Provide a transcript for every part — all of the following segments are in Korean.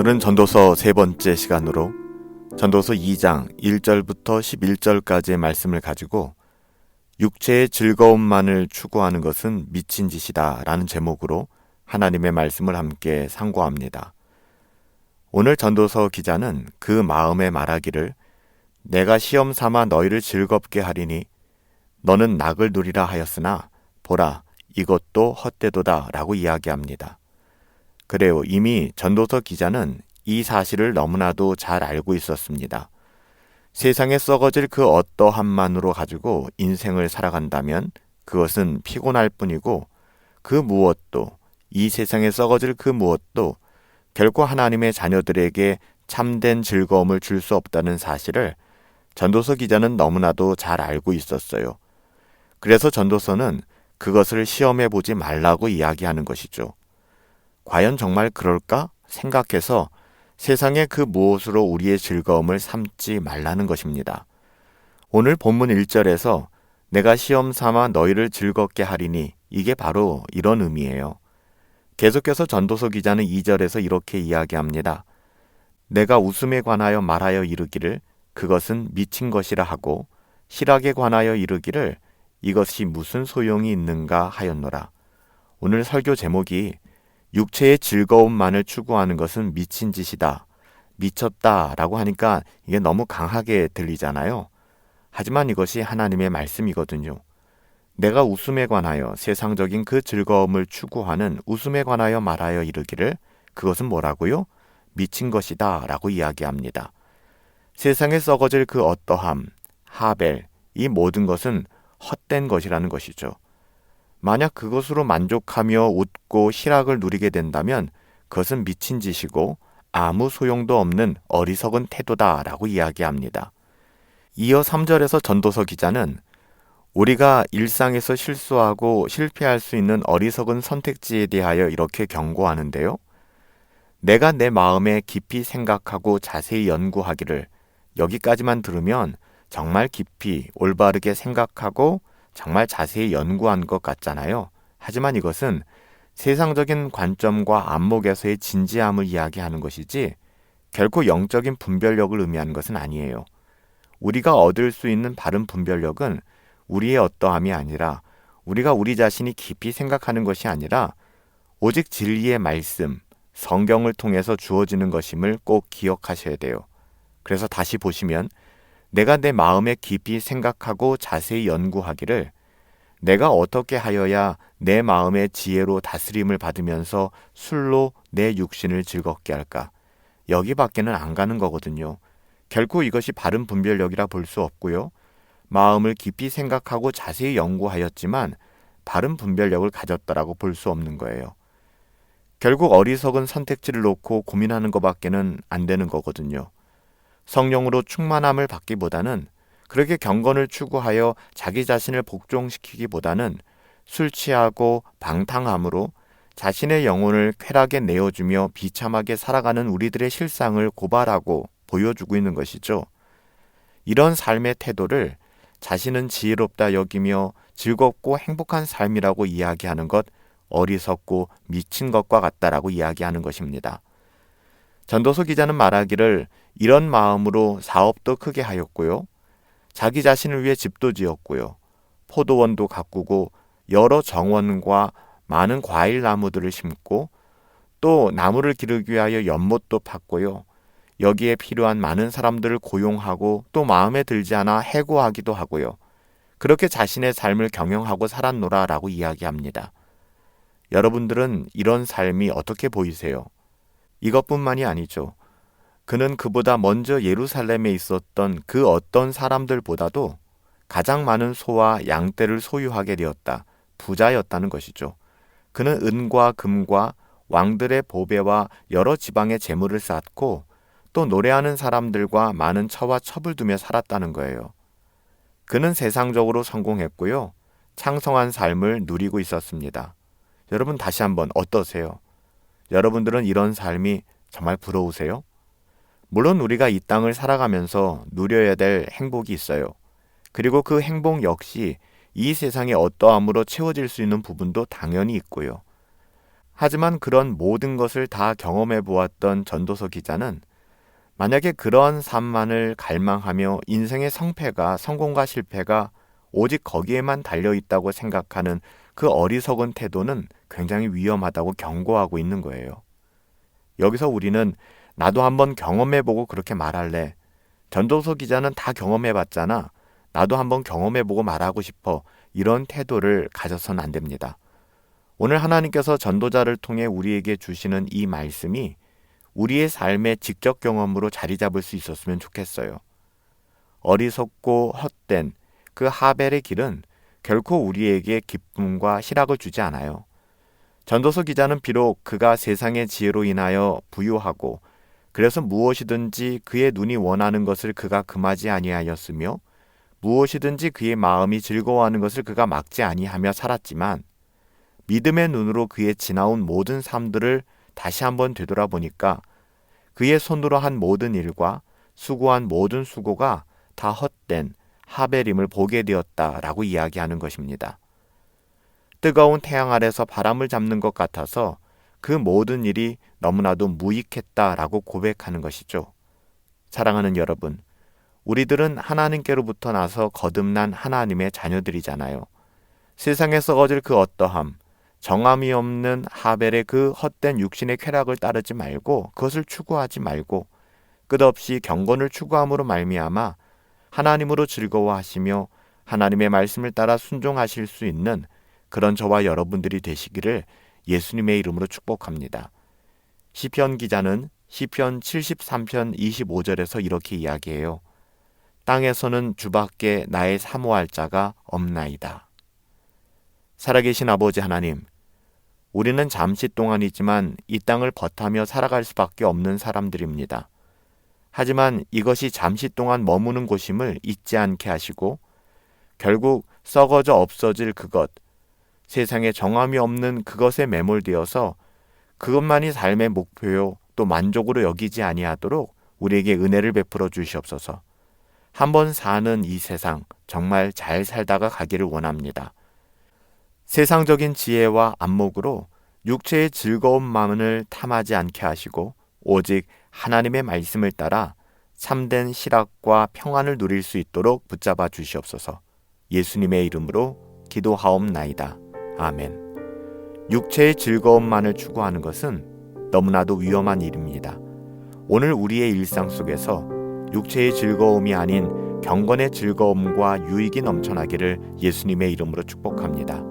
오늘은 전도서 세 번째 시간으로 전도서 2장 1절부터 11절까지의 말씀을 가지고 육체의 즐거움만을 추구하는 것은 미친 짓이다 라는 제목으로 하나님의 말씀을 함께 상고합니다. 오늘 전도서 기자는 그 마음에 말하기를 내가 시험 삼아 너희를 즐겁게 하리니 너는 낙을 누리라 하였으나 보라 이것도 헛되도다 라고 이야기합니다. 그래요. 이미 전도서 기자는 이 사실을 너무나도 잘 알고 있었습니다. 세상에 썩어질 그 어떠함만으로 가지고 인생을 살아간다면 그것은 피곤할 뿐이고 그 무엇도 이 세상에 썩어질 그 무엇도 결코 하나님의 자녀들에게 참된 즐거움을 줄 수 없다는 사실을 전도서 기자는 너무나도 잘 알고 있었어요. 그래서 전도서는 그것을 시험해 보지 말라고 이야기하는 것이죠. 과연 정말 그럴까 생각해서 세상의 그 무엇으로 우리의 즐거움을 삼지 말라는 것입니다. 오늘 본문 1절에서 내가 시험 삼아 너희를 즐겁게 하리니 이게 바로 이런 의미예요. 계속해서 전도서 기자는 2절에서 이렇게 이야기합니다. 내가 웃음에 관하여 말하여 이르기를 그것은 미친 것이라 하고 실학에 관하여 이르기를 이것이 무슨 소용이 있는가 하였노라. 오늘 설교 제목이 육체의 즐거움만을 추구하는 것은 미친 짓이다. 미쳤다. 라고 하니까 이게 너무 강하게 들리잖아요. 하지만 이것이 하나님의 말씀이거든요. 내가 웃음에 관하여 세상적인 그 즐거움을 추구하는 웃음에 관하여 말하여 이르기를 그것은 뭐라고요? 미친 것이다. 라고 이야기합니다. 세상에 썩어질 그 어떠함, 하벨, 이 모든 것은 헛된 것이라는 것이죠. 만약 그것으로 만족하며 웃고 희락을 누리게 된다면 그것은 미친 짓이고 아무 소용도 없는 어리석은 태도다라고 이야기합니다. 이어 3절에서 전도서 기자는 우리가 일상에서 실수하고 실패할 수 있는 어리석은 선택지에 대하여 이렇게 경고하는데요. 내가 내 마음에 깊이 생각하고 자세히 연구하기를 여기까지만 들으면 정말 깊이 올바르게 생각하고 정말 자세히 연구한 것 같잖아요. 하지만 이것은 세상적인 관점과 안목에서의 진지함을 이야기하는 것이지 결코 영적인 분별력을 의미하는 것은 아니에요. 우리가 얻을 수 있는 바른 분별력은 우리의 어떠함이 아니라 우리가 우리 자신이 깊이 생각하는 것이 아니라 오직 진리의 말씀, 성경을 통해서 주어지는 것임을 꼭 기억하셔야 돼요. 그래서 다시 보시면 내가 내 마음에 깊이 생각하고 자세히 연구하기를 내가 어떻게 하여야 내 마음의 지혜로 다스림을 받으면서 술로 내 육신을 즐겁게 할까? 여기밖에는 안 가는 거거든요. 결코 이것이 바른 분별력이라 볼 수 없고요. 마음을 깊이 생각하고 자세히 연구하였지만 바른 분별력을 가졌다라고 볼 수 없는 거예요. 결국 어리석은 선택지를 놓고 고민하는 것밖에는 안 되는 거거든요. 성령으로 충만함을 받기보다는 그렇게 경건을 추구하여 자기 자신을 복종시키기보다는 술 취하고 방탕함으로 자신의 영혼을 쾌락에 내어주며 비참하게 살아가는 우리들의 실상을 고발하고 보여주고 있는 것이죠. 이런 삶의 태도를 자신은 지혜롭다 여기며 즐겁고 행복한 삶이라고 이야기하는 것 어리석고 미친 것과 같다라고 이야기하는 것입니다. 전도서 기자는 말하기를 이런 마음으로 사업도 크게 하였고요. 자기 자신을 위해 집도 지었고요. 포도원도 가꾸고 여러 정원과 많은 과일 나무들을 심고 또 나무를 기르기 위하여 연못도 팠고요. 여기에 필요한 많은 사람들을 고용하고 또 마음에 들지 않아 해고하기도 하고요. 그렇게 자신의 삶을 경영하고 살았노라라고 이야기합니다. 여러분들은 이런 삶이 어떻게 보이세요? 이것뿐만이 아니죠. 그는 그보다 먼저 예루살렘에 있었던 그 어떤 사람들보다도 가장 많은 소와 양떼를 소유하게 되었다. 부자였다는 것이죠. 그는 은과 금과 왕들의 보배와 여러 지방의 재물을 쌓고 또 노래하는 사람들과 많은 처와 첩을 두며 살았다는 거예요. 그는 세상적으로 성공했고요. 창성한 삶을 누리고 있었습니다. 여러분 다시 한번 어떠세요? 여러분들은 이런 삶이 정말 부러우세요? 물론 우리가 이 땅을 살아가면서 누려야 될 행복이 있어요. 그리고 그 행복 역시 이 세상의 어떠함으로 채워질 수 있는 부분도 당연히 있고요. 하지만 그런 모든 것을 다 경험해 보았던 전도서 기자는 만약에 그런 삶만을 갈망하며 인생의 성패가 성공과 실패가 오직 거기에만 달려 있다고 생각하는 그 어리석은 태도는 굉장히 위험하다고 경고하고 있는 거예요. 여기서 우리는 나도 한번 경험해 보고 그렇게 말할래. 전도서 기자는 다 경험해 봤잖아. 나도 한번 경험해 보고 말하고 싶어. 이런 태도를 가져서는 안 됩니다. 오늘 하나님께서 전도자를 통해 우리에게 주시는 이 말씀이 우리의 삶의 직접 경험으로 자리 잡을 수 있었으면 좋겠어요. 어리석고 헛된 그 하벨의 길은 결코 우리에게 기쁨과 희락을 주지 않아요. 전도서 기자는 비록 그가 세상의 지혜로 인하여 부유하고 그래서 무엇이든지 그의 눈이 원하는 것을 그가 금하지 아니하였으며 무엇이든지 그의 마음이 즐거워하는 것을 그가 막지 아니하며 살았지만 믿음의 눈으로 그의 지나온 모든 삶들을 다시 한번 되돌아보니까 그의 손으로 한 모든 일과 수고한 모든 수고가 다 헛된 하벨임을 보게 되었다라고 이야기하는 것입니다. 뜨거운 태양 아래서 바람을 잡는 것 같아서 그 모든 일이 너무나도 무익했다라고 고백하는 것이죠. 사랑하는 여러분, 우리들은 하나님께로부터 나서 거듭난 하나님의 자녀들이잖아요. 세상에서 거질 그 어떠함, 정함이 없는 하벨의 그 헛된 육신의 쾌락을 따르지 말고 그것을 추구하지 말고 끝없이 경건을 추구함으로 말미암아 하나님으로 즐거워하시며 하나님의 말씀을 따라 순종하실 수 있는 그런 저와 여러분들이 되시기를 예수님의 이름으로 축복합니다. 시편 기자는 시편 73편 25절에서 이렇게 이야기해요. 땅에서는 주밖에 나의 사모할 자가 없나이다. 살아계신 아버지 하나님, 우리는 잠시 동안이지만 이 땅을 버타며 살아갈 수밖에 없는 사람들입니다. 하지만 이것이 잠시 동안 머무는 곳임을 잊지 않게 하시고 결국 썩어져 없어질 그것, 세상에 정함이 없는 그것에 매몰되어서 그것만이 삶의 목표요 또 만족으로 여기지 아니하도록 우리에게 은혜를 베풀어 주시옵소서. 한번 사는 이 세상 정말 잘 살다가 가기를 원합니다. 세상적인 지혜와 안목으로 육체의 즐거운 마음을 탐하지 않게 하시고 오직 하나님의 말씀을 따라 참된 실학과 평안을 누릴 수 있도록 붙잡아 주시옵소서. 예수님의 이름으로 기도하옵나이다. 아멘. 육체의 즐거움만을 추구하는 것은 너무나도 위험한 일입니다. 오늘 우리의 일상 속에서 육체의 즐거움이 아닌 경건의 즐거움과 유익이 넘쳐나기를 예수님의 이름으로 축복합니다.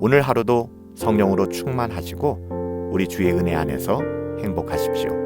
오늘 하루도 성령으로 충만하시고 우리 주의 은혜 안에서 행복하십시오.